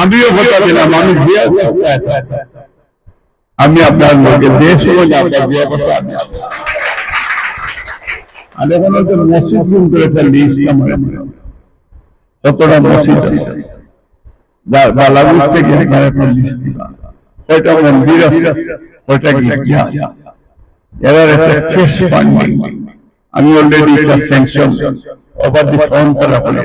আমিও কথা দিলাম আমি বিয়ে। আমি আপনার লোকে যে সময় আপনার বিয়ে করতে আর এখন হচ্ছে মসজিদ করে একটা লিস্ট আমার। মসজিদ আমি অলরেডি একটা স্যাংশন দি ফোন হয়ে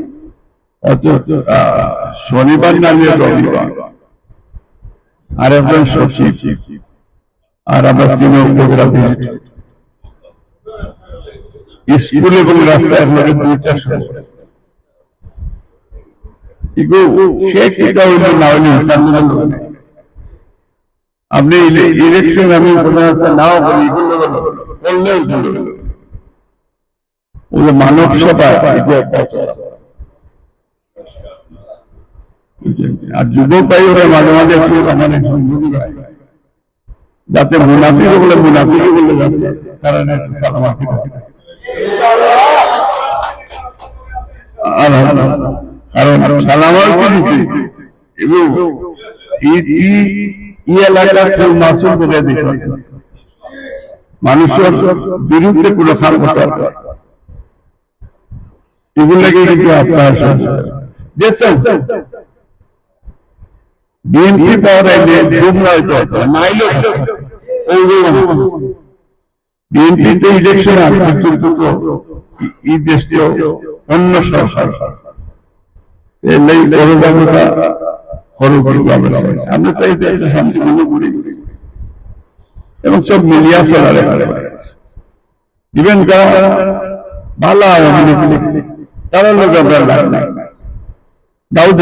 শনিবার নামিয়ে রবিবার। আর একজন সচিব আর আমরা তিন স্কুল এবং রাস্তা আপনাকে দুইটা আপনি ইলেকশন আমি নাও করি মানব সভা আর মাঝে মাঝে ভাই যাতে বলে বলে মানুষের বিরুদ্ধে কোনো খারাপ এগুলোকে কিন্তু আপনার এবং সব মিলিয়া ভালো হয় তারা লোক Davud